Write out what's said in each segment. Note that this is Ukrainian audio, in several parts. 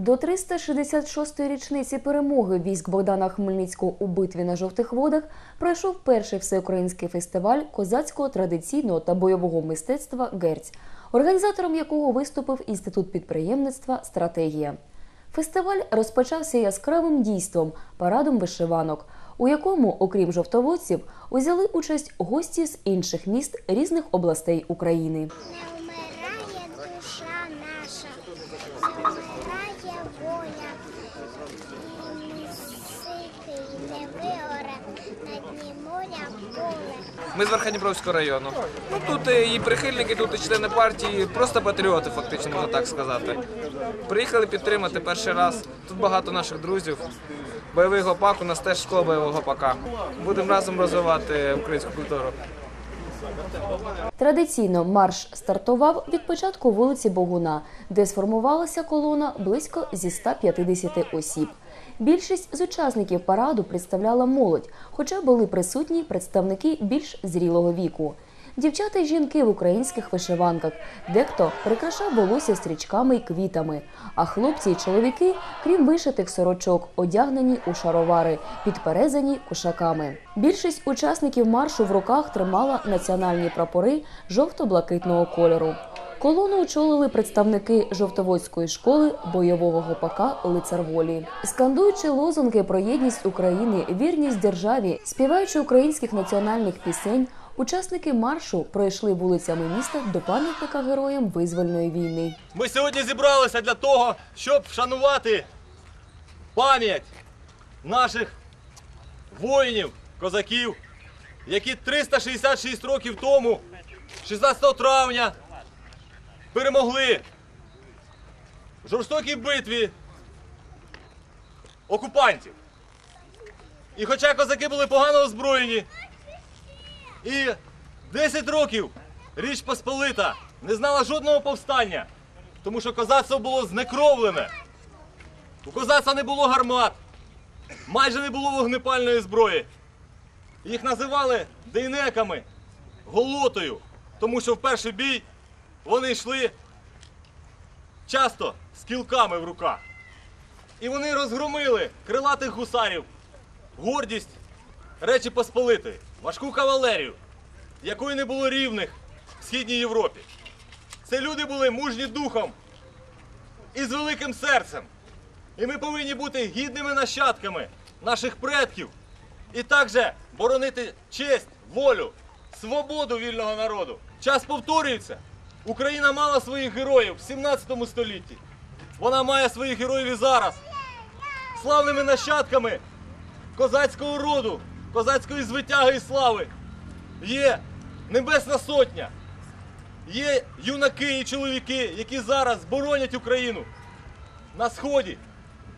До 366-ї річниці перемоги військ Богдана Хмельницького у битві на жовтих водах пройшов перший всеукраїнський фестиваль козацького традиційного та бойового мистецтва Герць, організатором якого виступив інститут підприємництва Стратегія. Фестиваль розпочався яскравим дійством парадом вишиванок, у якому, окрім жовтоводців, узяли участь гості з інших міст різних областей України. Не вмирає душа наша, не вмирає воля, і не ситий, не виоре на дні моря поле. Ми з Верхньодніпровського району. Ну тут е, і прихильники, тут і члени партії, просто патріоти, фактично можна так сказати. Приїхали підтримати перший раз. Тут багато наших друзів. Бойовий гопак, у нас теж школа бойового гопака. Будемо разом розвивати українську культуру. Традиційно марш стартував від початку вулиці Богуна, де сформувалася колона близько зі 150 осіб. Більшість з учасників параду представляла молодь, хоча були присутні представники більш зрілого віку. Дівчата й жінки в українських вишиванках, дехто прикрашав волосся стрічками й квітами. А хлопці й чоловіки, крім вишитих сорочок, одягнені у шаровари, підперезані кушаками. Більшість учасників маршу в руках тримала національні прапори жовто-блакитного кольору. Колону очолили представники жовтоводської школи бойового гопака лицар волі. Скандуючи лозунги про єдність України, вірність державі, співаючи українських національних пісень, учасники маршу пройшли вулицями міста до пам'ятника героям визвольної війни. Ми сьогодні зібралися для того, щоб вшанувати пам'ять наших воїнів, козаків, які 366 років тому, 16 травня, перемогли в жорстокій битві окупантів. І хоча козаки були погано озброєні, і 10 років Річ Посполита не знала жодного повстання, тому що козацтво було знекровлене. У козацтва не було гармат, майже не було вогнепальної зброї. Їх називали дейнеками, голотою, тому що в перший бій вони йшли часто з кілками в руках. І вони розгромили крилатих гусарів, гордість Речі Посполитої, важку кавалерію, якої не було рівних в Східній Європі. Це люди були мужні духом і з великим серцем. І ми повинні бути гідними нащадками наших предків і також боронити честь, волю, свободу вільного народу. Час повторюється. Україна мала своїх героїв в 17 столітті. Вона має своїх героїв і зараз. Славними нащадками козацького роду, козацької звитяги і слави є Небесна Сотня, є юнаки і чоловіки, які зараз боронять Україну на Сході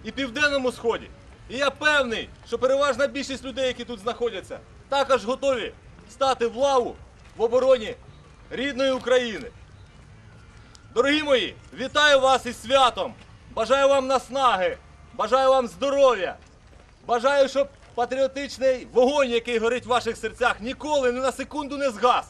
і Південному Сході. І я певний, що переважна більшість людей, які тут знаходяться, також готові стати в лаву в обороні рідної України. Дорогі мої, вітаю вас із святом! Бажаю вам наснаги, бажаю вам здоров'я, бажаю, щоб патріотичний вогонь, який горить в ваших серцях, ніколи ні на секунду не згас.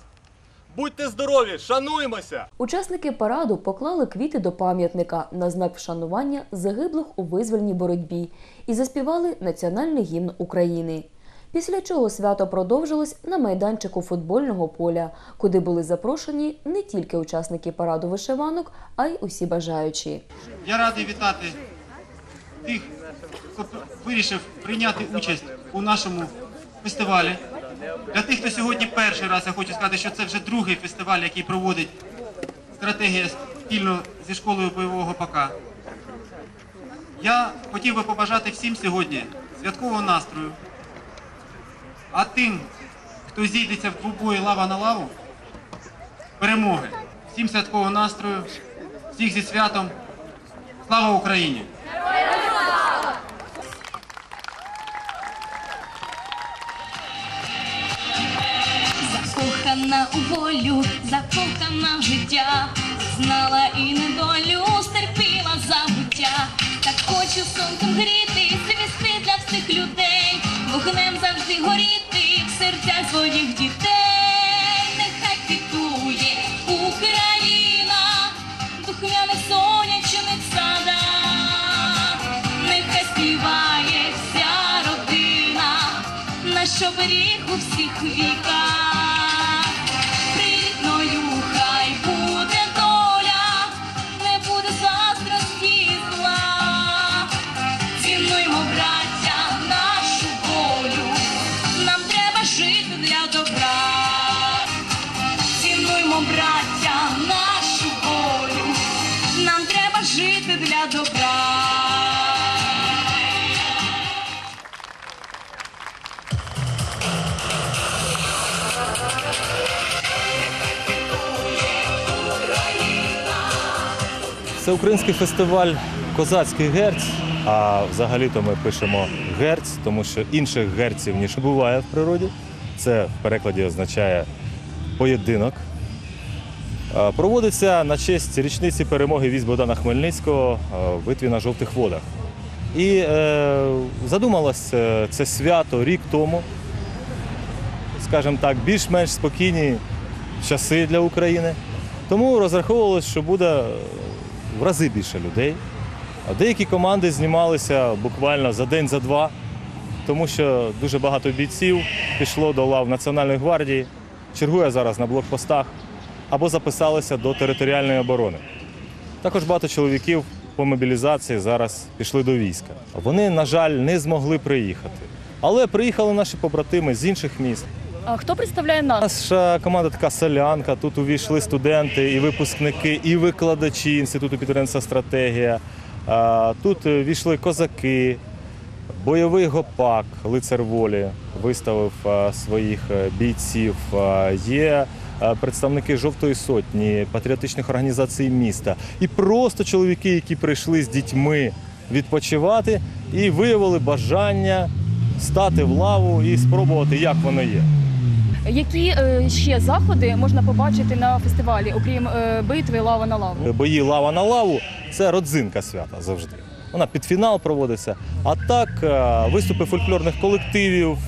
Будьте здорові, шануємося! Учасники параду поклали квіти до пам'ятника на знак вшанування загиблих у визвольній боротьбі і заспівали національний гімн України. Після чого свято продовжилось на майданчику футбольного поля, куди були запрошені не тільки учасники параду вишиванок, а й усі бажаючі. Я радий вітати тих, хто вирішив прийняти участь у нашому фестивалі. Для тих, хто сьогодні перший раз, я хочу сказати, що це вже другий фестиваль, який проводить стратегія спільно зі школою бойового ПК. Я хотів би побажати всім сьогодні святкового настрою. А тим, хто зійдеться в двобої лава на лаву, перемоги. Всім святкового настрою, всіх зі святом. Слава Україні! Закохана у волю, закохана в життя, знала і недолю, стерпіла забуття. Так хочу сонцем гріти, звісти для всіх людей, вогнем завжди горіти серця своїх дітей, нехай квітує Україна, духмяних сонячних сада, нехай співає вся родина, наш оберіг у всіх віках. Це український фестиваль Козацький герць. А взагалі-то ми пишемо герць, тому що інших герців ніж буває в природі. Це в перекладі означає поєдинок. Проводиться на честь річниці перемоги військ Богдана Хмельницького в битві на жовтих водах. І е, задумалось е, це свято рік тому. Скажімо так, більш-менш спокійні часи для України. Тому розраховувалось, що буде в рази більше людей. А Деякі команди знімалися буквально за день, за два, тому що дуже багато бійців пішло до лав Національної гвардії, чергує зараз на блокпостах або записалися до територіальної оборони. Також багато чоловіків по мобілізації зараз пішли до війська. Вони, на жаль, не змогли приїхати. Але приїхали наші побратими з інших міст. А хто представляє нас? Наша команда така солянка. Тут увійшли студенти, і випускники, і викладачі інституту підприємства стратегія. Тут війшли козаки, бойовий гопак, лицар волі виставив своїх е, бійців. Є е, представники жовтої сотні, патріотичних організацій міста і просто чоловіки, які прийшли з дітьми відпочивати і виявили бажання стати в лаву і спробувати, як воно є. Які е, ще заходи можна побачити на фестивалі, окрім е, битви лава на лаву? Бої лава на лаву це родзинка свята завжди. Вона під фінал проводиться. А так, е, виступи фольклорних колективів,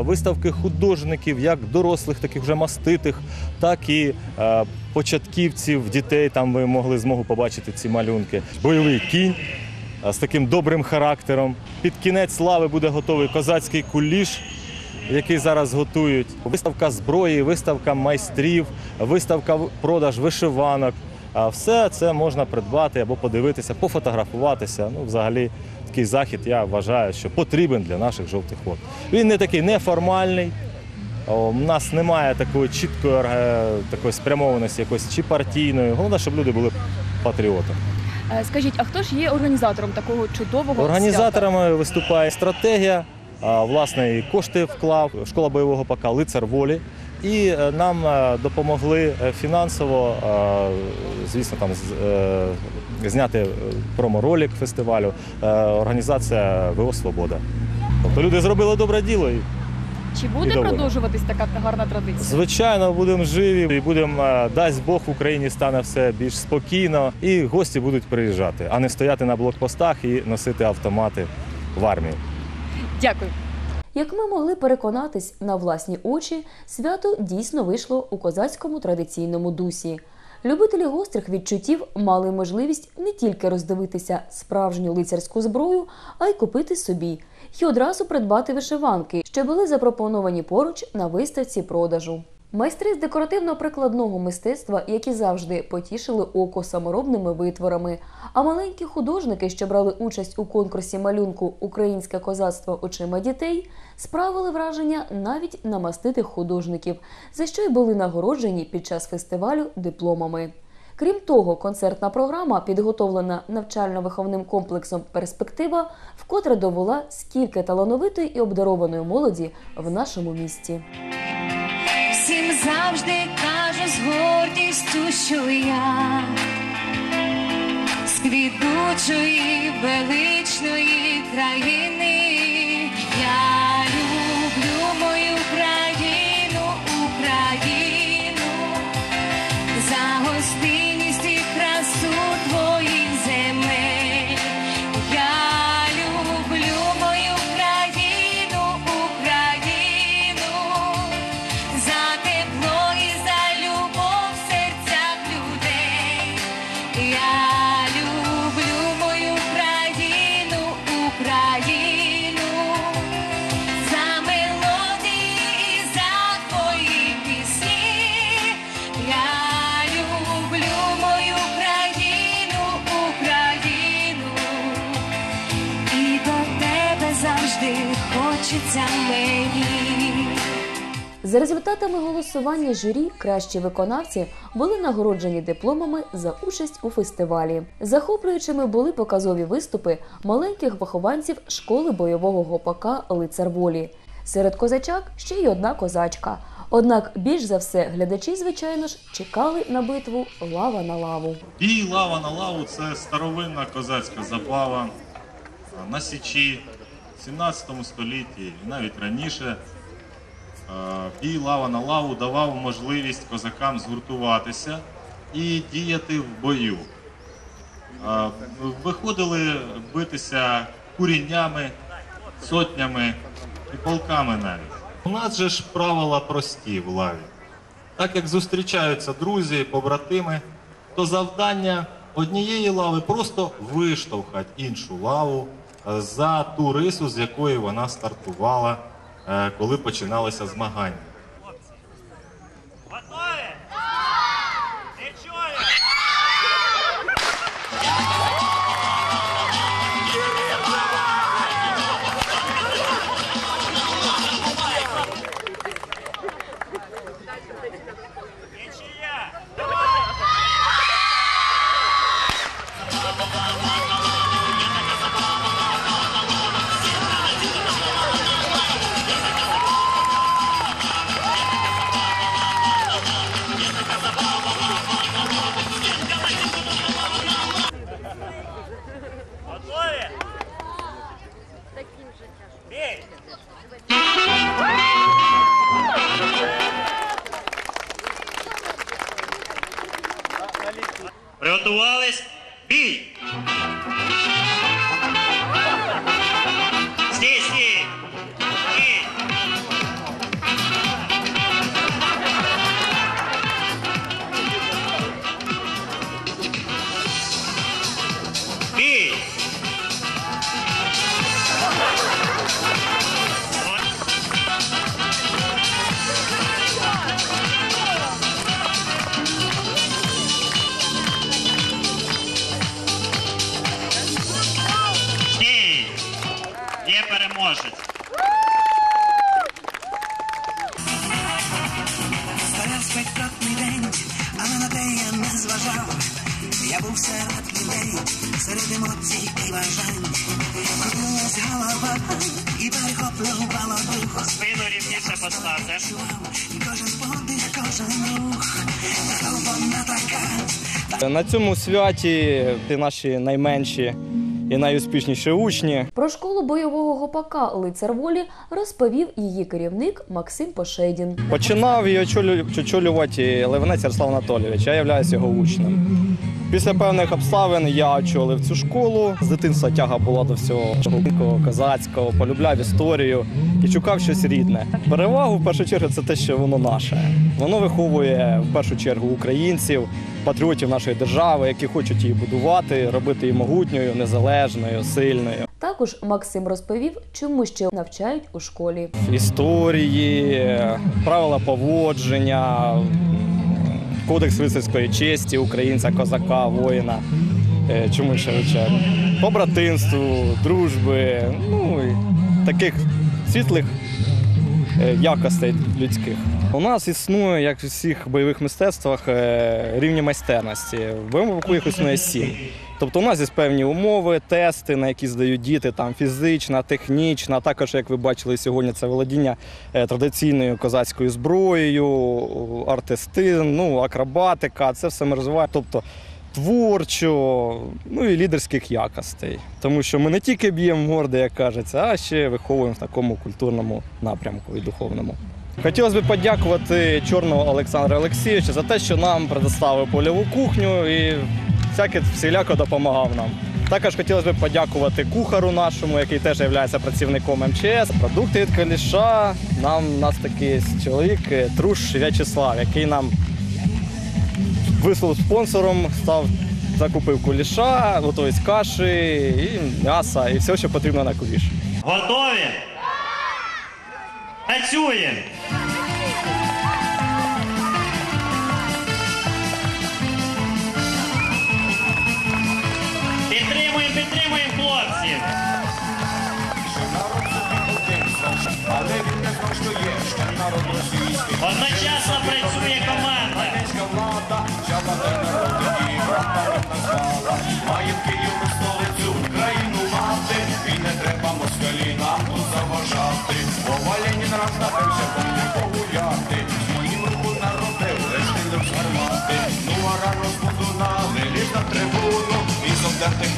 виставки художників, як дорослих, таких вже маститих, так і початківців, дітей. Там ви могли змогу побачити ці малюнки. Бойовий кінь з таким добрим характером. Під кінець слави буде готовий козацький куліш. Який зараз готують виставка зброї, виставка майстрів, виставка продаж вишиванок. Все це можна придбати або подивитися, пофотографуватися. Ну, взагалі, такий захід я вважаю, що потрібен для наших жовтих вод. Він не такий неформальний. У нас немає такої чіткої е, такої спрямованості, якоїсь чи партійної. Головне, щоб люди були патріотами. Е, Скажіть, а хто ж є організатором такого чудового свята? Організаторами виступає стратегія. Власне, і кошти вклав школа бойового ПК Лицар волі. І е, нам е, допомогли е, фінансово, звісно, там зняти проморолик фестивалю. Організація ВО Свобода. Тобто люди зробили добре діло. Чи буде продовжуватись така гарна традиція? звичайно, будемо живі і будемо, дасть Бог, в Україні стане все більш спокійно, і гості будуть приїжджати, а не стояти на блокпостах і носити автомати в армії. Дякую. Як ми могли переконатись на власні очі, свято дійсно вийшло у козацькому традиційному дусі. Любителі гострих відчуттів мали можливість не тільки роздивитися справжню лицарську зброю, а й купити собі і одразу придбати вишиванки, що були запропоновані поруч на виставці продажу. Майстри з декоративно-прикладного мистецтва, які завжди потішили око саморобними витворами, а маленькі художники, що брали участь у конкурсі малюнку Українське козацтво очима дітей, справили враження навіть на маститих художників, за що й були нагороджені під час фестивалю дипломами. Крім того, концертна програма, підготовлена навчально-виховним комплексом Перспектива, вкотре довела, скільки талановитої і обдарованої молоді в нашому місті. Завжди кажу з гордістю, що я з квітучої величної країни. Я За результатами голосування журі кращі виконавці були нагороджені дипломами за участь у фестивалі. Захоплюючими були показові виступи маленьких вихованців школи бойового гопака Лицар волі. Серед козачак ще й одна козачка. Однак більш за все глядачі, звичайно ж, чекали на битву лава на лаву. Бій лава на лаву це старовинна козацька забава на Січі в 17 столітті і навіть раніше. Бій лава на лаву давав можливість козакам згуртуватися і діяти в бою. Виходили битися куріннями, сотнями і полками навіть. У нас же ж правила прості в лаві. Так як зустрічаються друзі, побратими, то завдання однієї лави просто виштовхати іншу лаву е, за ту рису, з якої вона стартувала, е, коли починалося змагання. Я. Я був серед людей, серед емоцій і бажань. Крутилась голова і перехоплювала дух. Спину рівніше поставте. І кожен подих, кожен рух. Та така, На цьому святі наші найменші і найуспішніші учні. Про школу бойового гопака Лицар волі розповів її керівник Максим Пошедін. Починав її очолю- очолювати Левенець Ярослав Анатолійович, я являюся його учнем. Після певних обставин я очолив цю школу. З дитинства тяга була до всього чоловікого, козацького, полюбляв історію і шукав щось рідне. Перевагу в першу чергу це те, що воно наше. Воно виховує в першу чергу українців, патріотів нашої держави, які хочуть її будувати, робити її могутньою, незалежною, сильною. Також Максим розповів, чому ще навчають у школі. історії, правила поводження, кодекс рицарської честі українця, козака, воїна. Е, Чому ще рече по братинству, дружби, ну і таких світлих якостей людських. У нас існує, як в всіх бойових мистецтвах, е, рівні майстерності. В бойовому випадку їх існує сім. Тобто у нас є певні умови, тести, на які здають діти, там фізична, технічна, також, як ви бачили сьогодні, це володіння е, традиційною козацькою зброєю, артистизм, ну, акробатика, це все ми розвиваємо. Тобто творчо, ну і лідерських якостей. Тому що ми не тільки б'ємо морди, як кажеться, а ще виховуємо в такому культурному напрямку і духовному. Хотілося б подякувати Чорного Олександра Олексійовича за те, що нам предоставив польову кухню і всяке всіляко допомагав нам. Також хотілося б подякувати кухару нашому, який теж є працівником МЧС. Продукти від Каліша. Нам нас такий чоловік е, Труш В'ячеслав, який нам вислав спонсором, став закупив куліша, готовить каші, і м'яса, і все, що потрібно на куліш. Готові? Працюємо! Підтримуємо, підтримуємо хлопців! Одночасно працює команда. Має Київ столицю, Україну мати, і не треба москалі нам заважати. Вова Ленін раз напився, помню погуляти. Моїм руку народив, решти з гармати. Ну а рано збудунали, ліж на трибуну, і з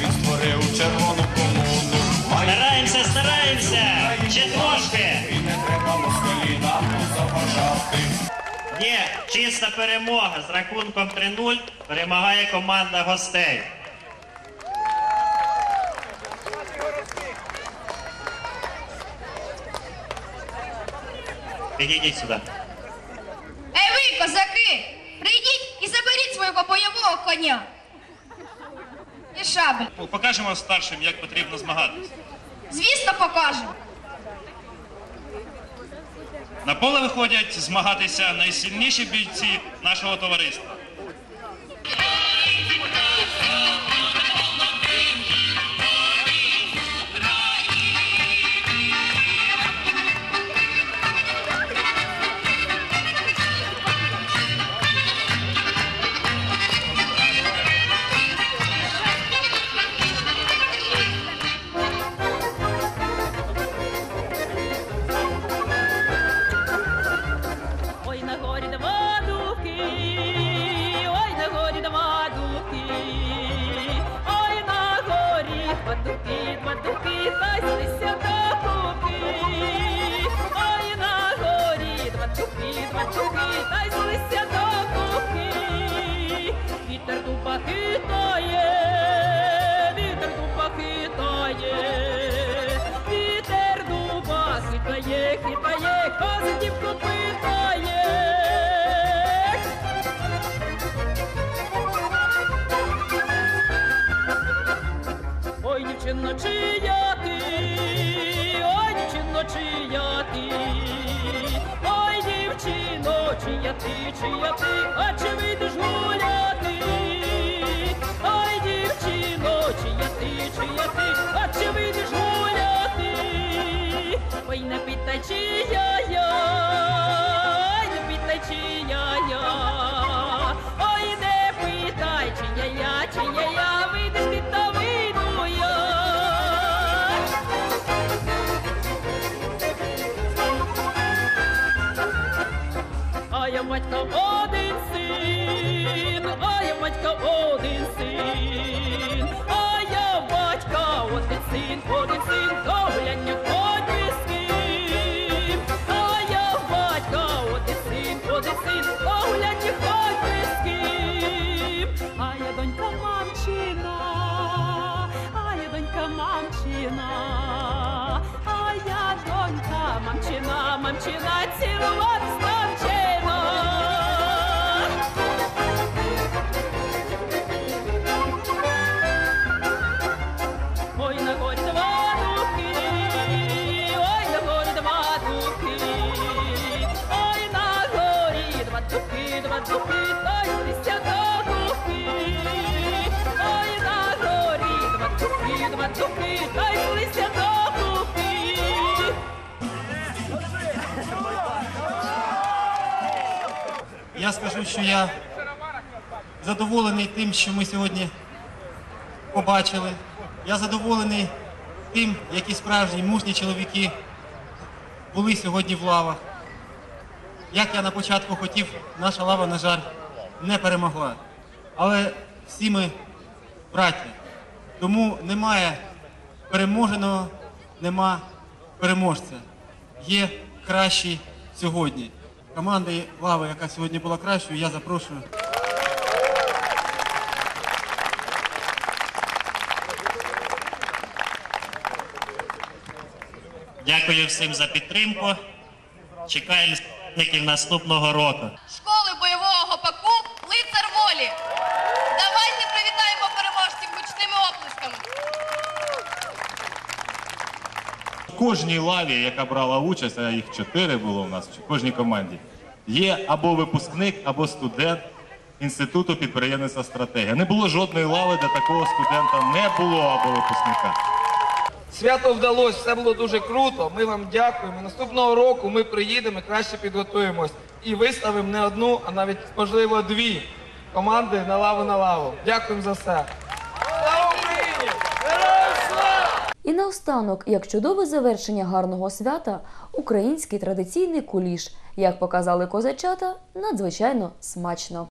він створив червону Є чиста перемога з рахунком 3-0. Перемагає команда гостей. Підійдіть сюди. Ей ви, козаки! Прийдіть і заберіть свого бойового коня. І шабль. Покажемо старшим, як потрібно змагатися. Звісно, покажемо. На поле виходять змагатися найсильніші бійці нашого товариства. Дівчино, чия ти, ой, дівчино, чия ти, ой, дівчино, чия ти, чия ти, а чи вийдеш гуляти? Ой, дівчино, чия ти, чия ти, а чи вийдеш гуляти? Ой, не питай, чия я, ой, не питай, чия я, ой, не питай, чия я, чия я, вийдеш А я батька один син, а я батька один син, а я батька один син, один син, то глянь, ході з ким. А я батька один син, один син, то глянь, ході з ким. А я донька мамчина, а я донька мамчина, а я донька мамчина, мамчина, цілувати Я скажу, що я задоволений тим, що ми сьогодні побачили. Я задоволений тим, які справжні мужні чоловіки були сьогодні в лавах. Як я на початку хотів, наша лава, на жаль, не перемогла. Але всі ми браття. Тому немає переможеного, нема переможця. Є кращі сьогодні. Команди лави, яка сьогодні була кращою, я запрошую. Дякую всім за підтримку. Чекаємо наступного року. Школи Кожній лаві, яка брала участь, а їх чотири було у нас в кожній команді, є або випускник, або студент інституту підприємництва стратегія. Не було жодної лави, де такого студента не було або випускника. Свято вдалося, все було дуже круто. Ми вам дякуємо. Наступного року ми приїдемо, і краще підготуємось і виставимо не одну, а навіть можливо дві команди на лаву на лаву. Дякуємо за все. І наостанок, як чудове завершення гарного свята, український традиційний куліш, як показали козачата, надзвичайно смачно.